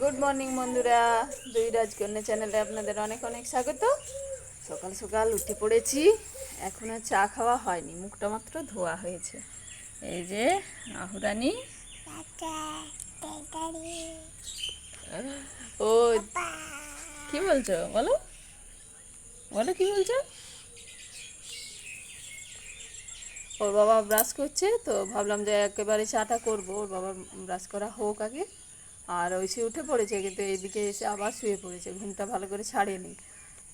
Good morning বন্ধুরা। দুই রাজকন্যা চ্যানেলে আপনাদের অনেক অনেক স্বাগত। সকাল সকাল উঠে পড়েছি। এখনও চা খাওয়া হয়নি। মুখটা মাত্র ধোয়া হয়েছে। এই যে আহুরানি। ও, কি বলছো? বলো। বলো, কি বলছো? ওর বাবা ব্রাশ করছে, তো ভাবলাম যে একেবারে চাটা করব। ওর বাবা ব্রাশ করা হোক আগে। আর ওই সে উঠে পড়েছে কিন্তু এইদিকে এসে আবার শুয়ে পড়েছে ঘুমটা ভালো করে ছাড়েনি।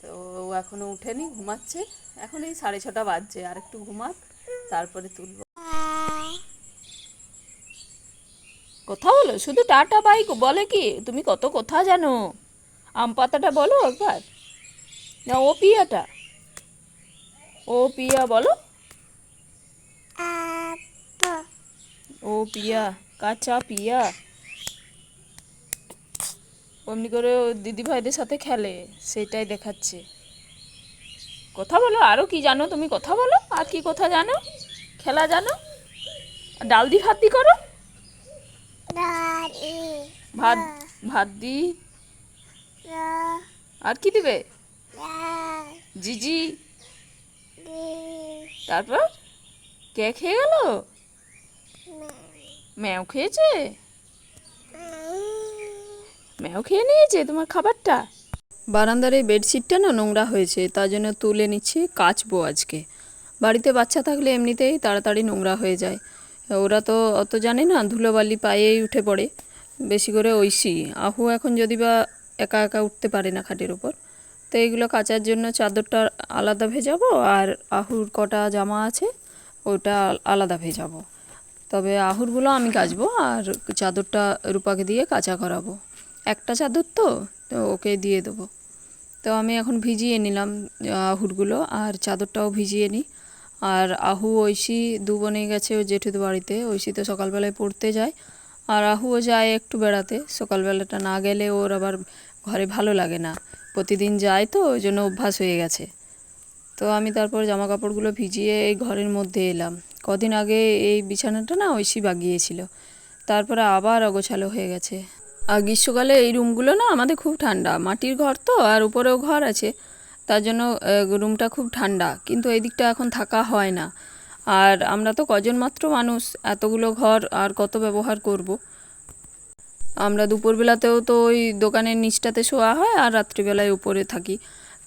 তো ও এখনও উঠেনি ঘুমাচ্ছে। এখন এই সাড়ে ছটা বাজছে আর একটু ঘুমাক তারপরে তুলবো। কথা বলো শুধু টাটা বাইক বলে কি? তুমি কত কথা জানো? আম পাতাটা বলো একবার। না ও পিয়াটা। ও পিয়া বলো। ও পিয়া কাঁচা পিয়া। অমনি করে ও দিদি ভাইদের সাথে খেলে সেটাই দেখাচ্ছে। কথা বলো আরও কি জানো তুমি? কথা বলো আর কি কথা জানো? খেলা জানো? ডাল দি ভাত দি করো ভাত ভাত দি আর কি দিবে? জিজি। তারপর? কে খেয়ে গেল? ম্যাও খেয়েছে? ম্যাও খেয়ে নিয়েছে তোমার খাবারটা? বারান্দার এই বেডশিটটা না নোংরা হয়েছে, তার জন্য তুলে নিচ্ছি কাচবো আজকে। বাড়িতে বাচ্চা থাকলে এমনিতেই তাড়াতাড়ি নোংরা হয়ে যায়। ওরা তো অত জানে না, ধুলোবালি পায়েই উঠে পড়ে। বেশি করে ঐশী, আহু এখন যদি বা একা একা উঠতে পারে না খাটের ওপর, তো এইগুলো কাচার জন্য চাদরটা আলাদা ভেজাবো আর আহুর কটা জামা আছে, ওটা আলাদা ভেজাবো। তবে আহুরগুলো আমি কাচবো আর চাদরটা রূপাকে দিয়ে কাঁচা করাবো। একটা চাদর তো তো ওকে দিয়ে দেবো। তো আমি এখন ভিজিয়ে নিলাম আহুরগুলো আর চাদরটাও ভিজিয়ে নিই। আর আহু, ঐশী দু বোনে গেছে ও জেঠুদের বাড়িতে। ঐশী তো সকালবেলায় পড়তে যায়, আর আহুও যায় একটু বেড়াতে। সকালবেলাটা না গেলে ওর আবার ঘরে ভালো লাগে না। প্রতিদিন যায় তো, ওই জন্য অভ্যাস হয়ে গেছে। তো আমি তারপর জামা কাপড়গুলো ভিজিয়ে এই ঘরের মধ্যে এলাম। কদিন আগে এই বিছানাটা না ঐশী বাগিয়েছিল। তারপরে আবার অগোছালো হয়ে গেছে। আর গ্রীষ্মকালে এই রুমগুলো না আমাদের খুব ঠান্ডা। মাটির ঘর তো আর উপরেও ঘর আছে। তার জন্য রুমটা খুব ঠান্ডা। কিন্তু এই দিকটা এখন থাকা হয় না। আর আমরা তো কজন মাত্র মানুষ, এতগুলো ঘর আর কত ব্যবহার করব। আমরা দুপুরবেলাতেও তো ওই দোকানের নিচটাতে শোয়া হয় আর রাত্রিবেলায় উপরে থাকি।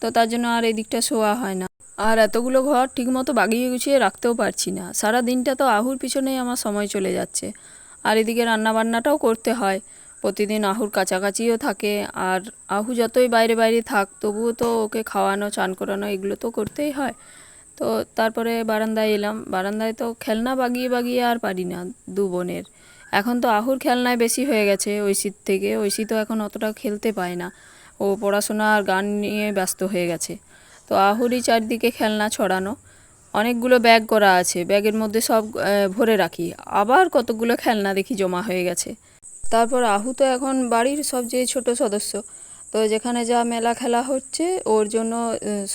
তো তার জন্য আর এই দিকটা শোয়া হয় না। আর এতগুলো ঘর ঠিকমতো বাগিয়ে গুছিয়ে রাখতেও পারছি না। সারা দিনটা তো আহুর পিছনেই আমার সময় চলে যাচ্ছে। আর এদিকে রান্নাবান্নাটাও করতে হয়। প্রতিদিন আহুর কাছাকাছিও থাকে। আর আহু যতই বাইরে বাইরে থাক, তবুও তো ওকে খাওয়ানো, চান করানো, এগুলো তো করতেই হয়। তো তারপরে বারান্দায় এলাম। বারান্দায় তো খেলনা বাগিয়ে বাগিয়ে আর পারি না দু বোনের। এখন তো আহুর খেলনায় বেশি হয়ে গেছে ঐশীর থেকে। ঐশী তো এখন অতটা খেলতে পায় না। ও পড়াশোনা আর গান নিয়ে ব্যস্ত হয়ে গেছে। তো আহুরই চারদিকে খেলনা ছড়ানো। অনেকগুলো ব্যাগ করা আছে। ব্যাগের মধ্যে সব ভরে রাখি। আবার কতগুলো খেলনা দেখি জমা হয়ে গেছে। তারপর আহু তো এখন বাড়ির সবচেয়ে ছোট সদস্য। তো যেখানে যা মেলা খেলা হচ্ছে, ওর জন্য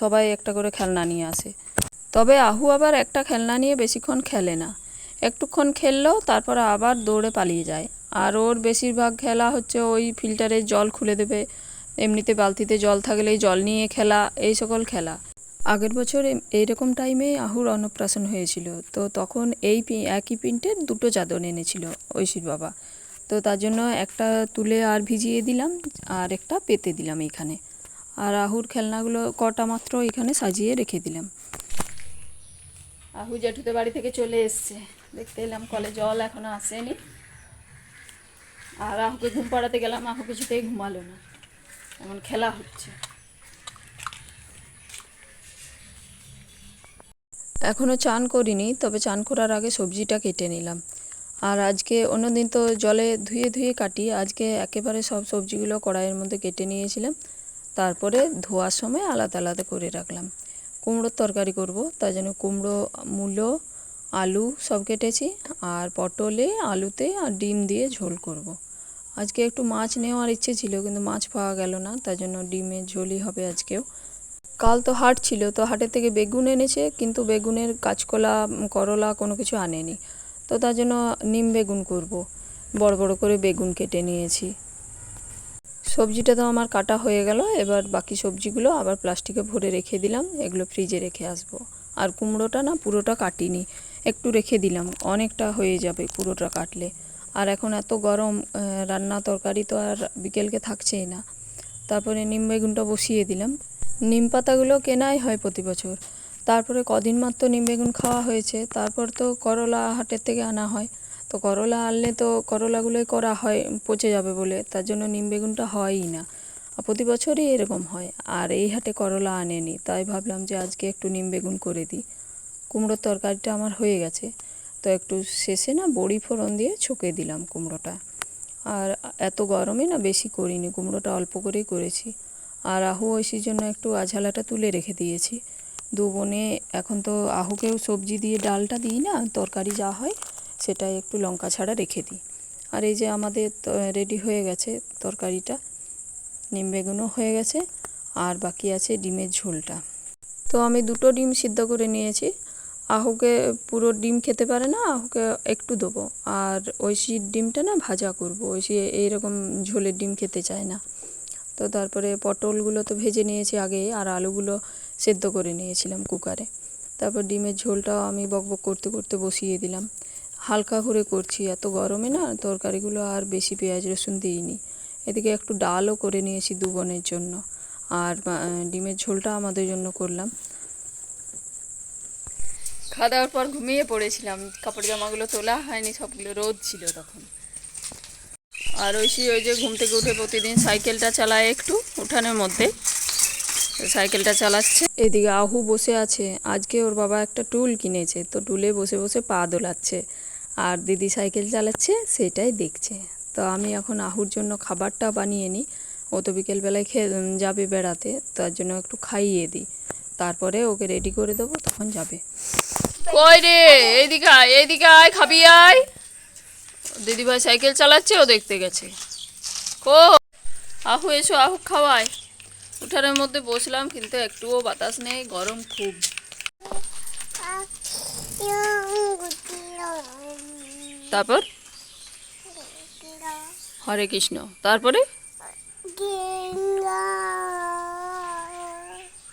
সবাই একটা করে খেলনা নিয়ে আসে। তবে আহু আবার একটা খেলনা নিয়ে বেশিক্ষণ খেলে না। একটুক্ষণ খেললেও তারপর আবার দৌড়ে পালিয়ে যায়। আর ওর বেশিরভাগ খেলা হচ্ছে ওই ফিল্টারে জল খুলে দেবে। এমনিতে বালতিতে জল থাকলেই জল নিয়ে খেলা, এই সকল খেলা। আগের বছর এইরকম টাইমে আহুর অন্নপ্রাশন হয়েছিল। তো তখন এই একই প্রিন্টের দুটো চাদর এনেছিল ঐশীর বাবা। তো তার জন্য একটা তুলে আর ভিজিয়ে দিলাম আর একটা পেতে দিলাম এইখানে আর আহুর খেলনাগুলো কটা মাত্র এখানে সাজিয়ে রেখে দিলাম। আহু জেঠুদের বাড়ি থেকে চলে এসছে। দেখতে এলাম কলে জল এখনও আসেনি। আর আহুকে ঘুম পাড়াতে গেলাম আহু কিছুতেই ঘুমালো না। এমন খেলা হচ্ছে। এখনও চান করিনি, তবে চান করার আগে সবজিটা কেটে নিলাম। আর আজকে অন্যদিন তো জলে ধুয়ে ধুয়ে কাটি আজকে একেবারে সব সবজিগুলো কড়াইয়ের মধ্যে কেটে নিয়েছিলাম। তারপরে ধোয়ার সময় আলাদা আলাদা করে রাখলাম। কুমড়োর তরকারি করব, তার জন্য কুমড়ো, মূলো, আলু সব কেটেছি আর পটলে, আলুতে আর ডিম দিয়ে ঝোল করব। আজকে একটু মাছ নেওয়ার ইচ্ছে ছিল কিন্তু মাছ পাওয়া গেল না, তার জন্য ডিমের ঝোলই হবে আজকেও। কাল তো হাট ছিল, তো হাটের থেকে বেগুন এনেছে, কিন্তু বেগুনের কাঁচকলা, করলা কোনো কিছু আনেনি। তো তার জন্য নিম বেগুন করব। বড় বড় করে বেগুন কেটে নিয়েছি। সবজিটা তো আমার কাটা হয়ে গেল, এবার বাকি সবজিগুলো আবার প্লাস্টিকে ভরে রেখে দিলাম, এগুলো ফ্রিজে রেখে আসব। আর কুমড়োটা না পুরোটা কাটিনি, একটু রেখে দিলাম, অনেকটা হয়ে যাবে পুরোটা কাটলে। আর এখন এত গরম রান্না তরকারি তো আর বিকেলকে থাকছেই না। তারপরে নিম বেগুনটা বসিয়ে দিলাম। নিম পাতাগুলো কেনাই হয় প্রতি বছর। তারপরে কদিন মাত্র নিম বেগুন খাওয়া হয়েছে, তারপর তো করলা হাটের থেকে আনা হয়। তো করলা আনলে তো করলাগুলোই করা হয়, পচে যাবে বলে, তার জন্য নিম বেগুনটা হয়ই না। প্রতি বছরই এরকম হয়, আর এই হাটে করলা আনেনি, তাই ভাবলাম যে আজকে একটু নিম বেগুন করে দিই। কুমড়োর তরকারিটা আমার হয়ে গেছে, তো একটু শেষে না বড়ি ফোড়ন দিয়ে ছুঁকে দিলাম কুমড়োটা। আর এত গরমে না বেশি করিনি, কুমড়োটা অল্প করেই করেছি। আর আহু ঐশির জন্য একটু আঝালাটা তুলে রেখে দিয়েছি। দু বোনে এখন তো আহুকেও সবজি দিয়ে ডালটা দিই না, তরকারি যা হয় সেটাই একটু লঙ্কা ছাড়া রেখে দিই। আর এই যে আমাদের রেডি হয়ে গেছে তরকারিটা, নিম বেগুনও হয়ে গেছে, আর বাকি আছে ডিমের ঝোলটা। তো আমি দুটো ডিম সিদ্ধ করে নিয়েছি। আহুকে পুরো ডিম খেতে পারে না, আহুকে একটু দেবো। আর ঐশির ডিমটা না ভাজা করব, ঐশি এইরকম ঝোলের ডিম খেতে চায় না। তো তারপরে পটলগুলো তো ভেজে নিয়েছি আগে, আর আলুগুলো সেদ্ধ করে নিয়েছিলাম কুকারে। তারপর ডিমের ঝোলটাও আমি বকবক করতে করতে বসিয়ে দিলাম। হালকা করে করছি, এত গরমে না তরকারিগুলো আর বেশি পেঁয়াজ রসুন দিইনি। এদিকে একটু ডালও করে নিয়েছি দু বোনের জন্য। আর ডিমের ঝোলটা আমাদের জন্য করলাম। খাওয়া দাওয়ার পর ঘুমিয়ে পড়েছিলাম, কাপড় জামাগুলো তোলা হয়নি, সবগুলো রোদ ছিল তখন। আর ঐশী ওই যে ঘুম থেকে উঠে প্রতিদিন সাইকেলটা চালায় একটু উঠানের মধ্যে। সাইকেলটা চালাচ্ছে। এদিকে আহু বসে আছে। আজকে ওর বাবা একটা টুল কিনেছে। তো টুলে বসে বসে পা দোলাচ্ছে। আর দিদি সাইকেল চালাচ্ছে, সেটাই দেখছে। তো আমি এখন আহুর জন্য খাবারটা বানিয়ে নিই। ও তো বিকেলবেলায় খেয়ে যাবে বেড়াতে। তার জন্য একটু খাইয়ে দিই। তারপরে ওকে রেডি করে দেবো, তখন যাবে। কই রে? এইদিকে আয় এইদিকে আয়, খাবি আয়। দিদিভাই সাইকেল চালাচ্ছে ও দেখতে গেছে। কো আহু এসো আহু খাওয়ায় উঠানের মধ্যে বসলাম কিন্তু একটুও বাতাস নেই গরম খুব। তারপর? হরে কৃষ্ণ। তারপরে?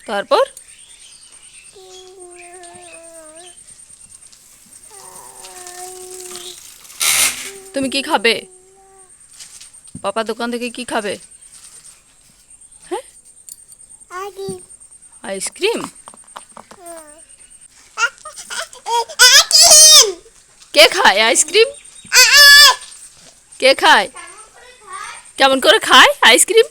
তারপর? তুমি কি খাবে? পাপা দোকান থেকে কি খাবে? হ্যাঁ? আইসক্রিম? কে খায় আইসক্রিম? কে খায়? কেমন করে খায় আইসক্রিম?